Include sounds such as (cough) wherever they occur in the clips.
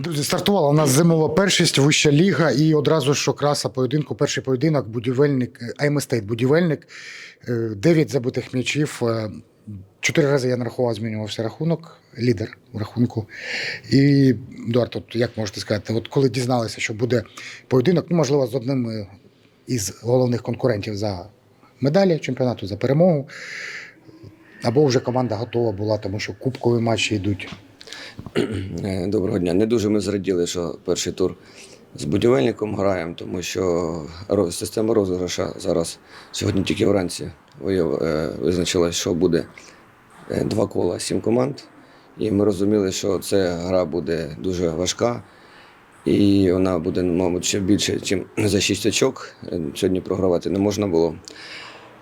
Друзі, стартувала у нас зимова першість, вища ліга, і одразу ж окраса поєдинку. Перший поєдинок, будівельник, АМ будівельник, е, дев'ять забитих м'ячів. е, Чотири рази я нарахував, змінювався рахунок, лідер в рахунку. І Едуард, от як можете сказати, от коли дізналися, що буде поєдинок, ну можливо, з одним із головних конкурентів за медалі чемпіонату, за перемогу. Або вже команда готова була, тому що кубкові матчі йдуть. (clears throat) Е, Доброго дня. Не дуже ми зраділи, що перший тур з будівельником граємо, тому що система розіграша зараз сьогодні тільки вранці е, визначилась, що буде е, два кола, сім команд. І ми розуміли, що ця гра буде дуже важка. І вона буде, мабуть, ще більше, ніж за шість очок. Сьогодні програвати не можна було.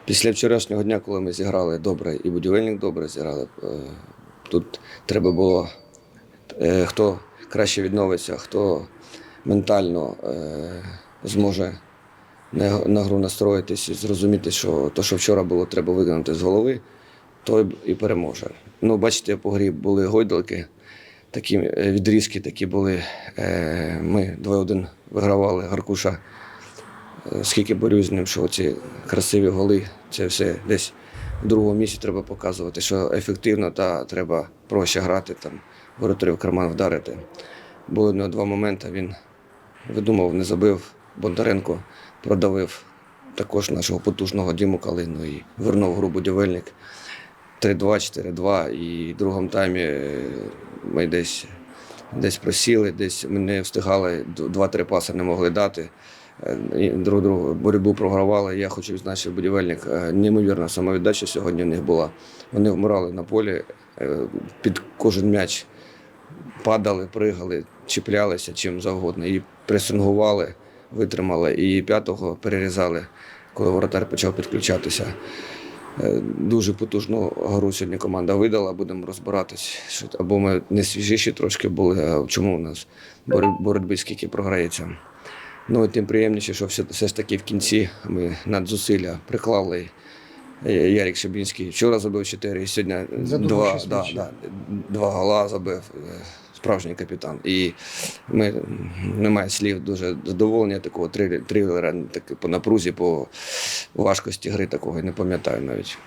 Після вчорашнього дня, коли ми зіграли добре, і будівельник добре зіграли, тут треба було хто краще відновиться, хто ментально е, зможе на, гру настроїтись і зрозуміти, що те, що вчора було, треба виконати з голови, той і переможе. Ну, бачите, по грі були гойдалки, такі е, відрізки такі були. Е, ми 2-1 вигравали Гаркуша. Е, Скільки борюсь з ним, що ці красиві голи, це все десь в другому місці треба показувати, що ефективно та треба проще грати, там, воротарів карман вдарити. Були нього два моменти, він видумав, не забив Бондаренко, продавив також нашого потужного Діму Калину і вернув гру будівельник. 3-2, 4-2. І в другому таймі е, ми десь, десь просіли, десь ми не встигали, два-три паси не могли дати. Е, Друг другу боротьбу програвали. Я хочу відзначити, будівельник е, неймовірна самовіддача сьогодні в них була. Вони вмирали на полі під кожен м'яч падали, пригали, чіплялися чим завгодно. І пресингували, витримали, і п'ятого перерізали, коли воротар почав підключатися. Е, Дуже потужну гру сьогодні команда видала. Будемо розбиратись, або ми не свіжіші трошки були, а чому у нас бор- боротьби скільки програється. Ну і тим приємніше, що все, все ж таки в кінці ми надзусилля приклали. Е, Ярик Шебінський вчора забив 4, і сьогодні два, да, да, два гола забив е, справжній капітан. І ми немає слів, дуже задоволення такого трилера, так, по напрузі, по важкості гри такого, не пам'ятаю навіть.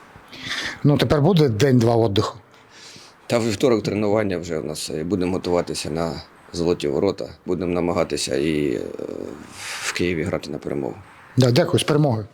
Ну, тепер буде день-два віддиху. Та вівторок тренування вже у нас е, будемо готуватися на золоті ворота, будемо намагатися і в Києві грати на перемогу. Да, дякую, з перемогою.